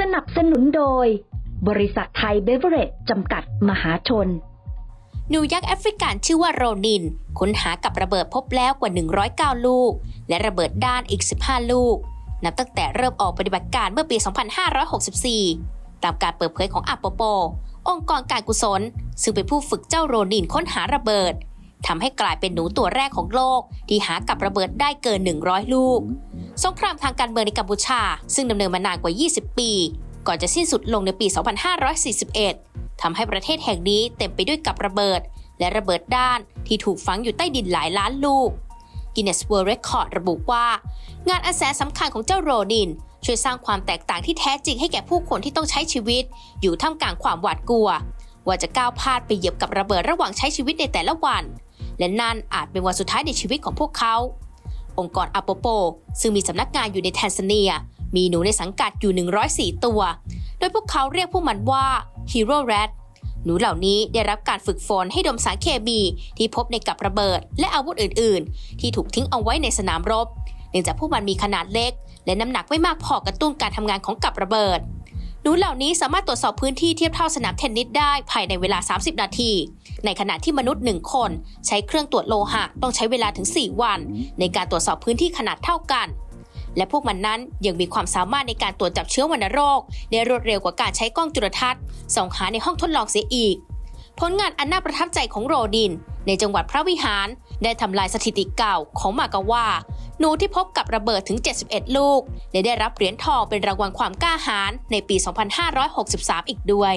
สนับสนุนโดย บริษัทไทยเบเวอเรจจำกัดมหาชนหนูยักษ์แอฟริกันชื่อว่าโรนิน ค้นหากับระเบิดพบแล้วกว่า 109 ลูก และระเบิดด้านอีก 15 ลูก นับตั้งแต่เริ่มออกปฏิบัติการเมื่อปี 2564 ตามการเปิดเผยของอัปโปโป องค์กรการกุศล ซึ่งเป็นผู้ฝึกเจ้าโรนินค้นหาระเบิด ทำให้กลายเป็นหนูตัวแรกของโลก ที่หากับระเบิดได้เกิน 100 ลูก สงครามทางการเมืองในกัมพูชา ซึ่งดำเนินมานานกว่า 20 ปี ก่อนจะสิ้นสุดลงในปี 2541ทำให้ประเทศแห่งนี้เต็มไปด้วยกับระเบิด และระเบิดด้านที่ถูกฝังอยู่ใต้ดินหลายล้านลูก Guinness World Record ระบุว่า งานอันแสนสำคัญของเจ้าโรนิน ช่วยสร้างความแตกต่างที่แท้จริงให้แก่ผู้คนที่ต้องใช้ชีวิต อยู่ท่ามกลางความหวาดกลัว ว่าจะก้าวพลาดไปเหยียบกับระเบิดระหว่างใช้ชีวิตในแต่ละวัน และนั่นอาจเป็นวันสุดท้ายในชีวิตของพวกเขา องค์กรอ p โปโป ซึ่งมีสำนักงานอยู่ในแทนซาเนีย มีหนูในสังกัดอยู่ 104 ตัว โดยพวกเขาเรียกพวกมันว่า Hero Rat หนูเหล่านี้ได้รับการฝึกฝนให้ดมสารเคมีที่พบในกับระเบิด และอาวุธอื่น ๆ ที่ถูกทิ้งเอาไว้ในสนามรบ เนื่องจากพวกมันมีขนาดเล็ก และน้ำหนักไม่มากพอกระตุ้นการทำงานของกับระเบิด นูเหล่านี้สามารถตรวจสอบพื้นที่เทียบเท่าสนามเทนนิสได้ภายในเวลา 30 นาที ในขณะที่มนุษย์หนึ่งคน ใช้เครื่องตรวจโลหะต้องใช้เวลาถึง 4 วัน ในการตรวจสอบพื้นที่ขนาดเท่ากัน และพวกมันนั้นยังมีความสามารถในการตรวจจับเชื้อวัณโรคได้รวดเร็วกว่าการใช้กล้องจุลทรรศน์ส่องหาในห้องทดลองเสียอีก ผลงานอันน่าประทับใจของโรดิน ในจังหวัดพระวิหาร ได้ทำลายสถิติเก่าของมากาว่าหนูที่พบกับระเบิดถึง 71 ลูก และได้รับเหรียญทองเป็นรางวัลความกล้าหาญในปี 2563 อีกด้วย